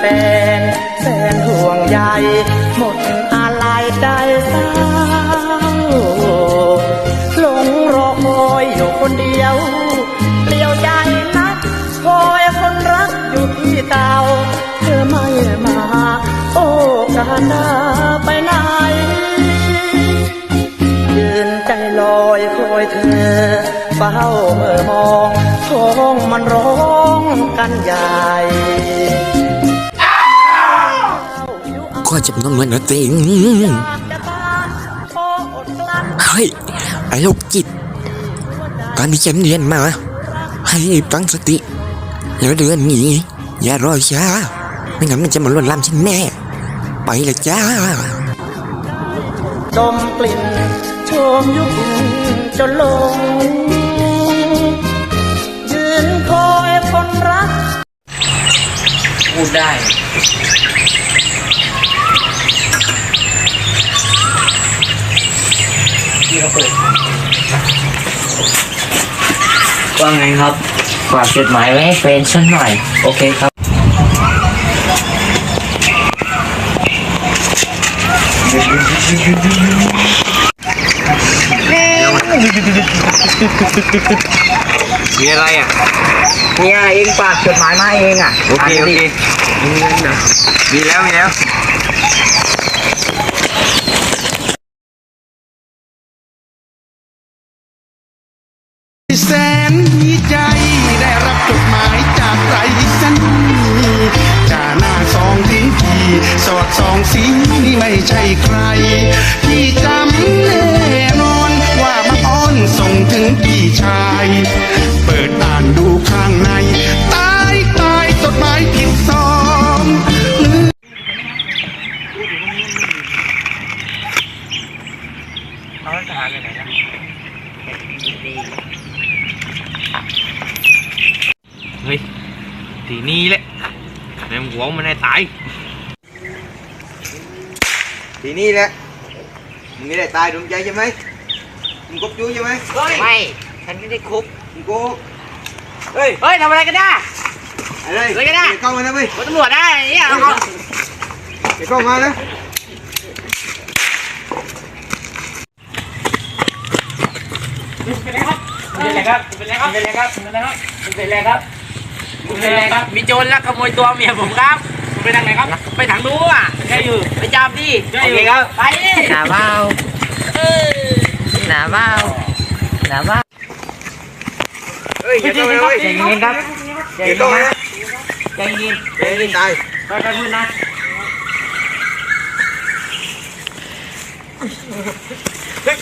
แฟนแฟนห่วงใยหมดอะไรใจเศร้าหลงรอคอยอยู่คนเดียวเปลี่ยวใจนักคอยคนรักอยู่ที่เก่าเธอไม่มา โอ้กาหน้าไปไหนยืนใจลอยคอยเธอเฝ้าเมื่อมองท้องมันร้องกันใหญ่ ข้อจำนวนเหมือนนะเต็งเฮ้ยไอ้โรคจิตการที่ฉันเรียนมา ให้ตั้งสติแล้วเดินหนีอย่ารอช้าไม่งั้นมันจะมาลวนลามฉันแน่ ไปเลยจ้าดมกลิ่นชมยุคจนลง ว่าไงครับ ฝากจดหมายไว้ให้เฟรนฉันหน่อย โอเคครับ มีอะไรอะ เนี่ยเองฝากจดหมายมาเองอะโอเคโอเคมีแล้วมีแล้วแส สอดสองสีไม่ใช่ใคร ที่จำแน่นอนว่ามาอ้อนส่งถึงพี่ชาย เปิดอ่านดูข้างในตายตายจดหมายผิดซองเขาจะหาไปไหนล่ะเฮ้ยทีนี้แหละแมหัวมันให้ตาย ทีนี้แหละมึงไม่ได้ตายดวงใจใช่ไหมมึงกบจูใช่ไหมไม่ฉันไม่ได้คุกมึงโกหกเฮ้ยเฮ้ยทำอะไรกันได้ อะไรอะไรกันอะอย่าเข้ามานะเว้ยตำรวจได้เนี่ยเอาอย่าเข้ามานะเป็นไรครับเป็นไรครับเป็นไรครับเป็นไรครับเป็นไรครับเป็นไรครับ เป็นไรครับ มีโจรลักขโมยตัวเมียผมครับ ไปทางไหนครับ ไปทางนู้นอะใช่อยู่ ไปจับดิโอเคครับ ไปดิหนาเบาหนาเบาหนาเบาเฮ้ยอย่าเข้ามานะเว้ยใจเย็นครับใจอย่าเย็นเข้ามานะนะใจเย็นเฮ้ยตายไปไปพูดนะเฮ้ย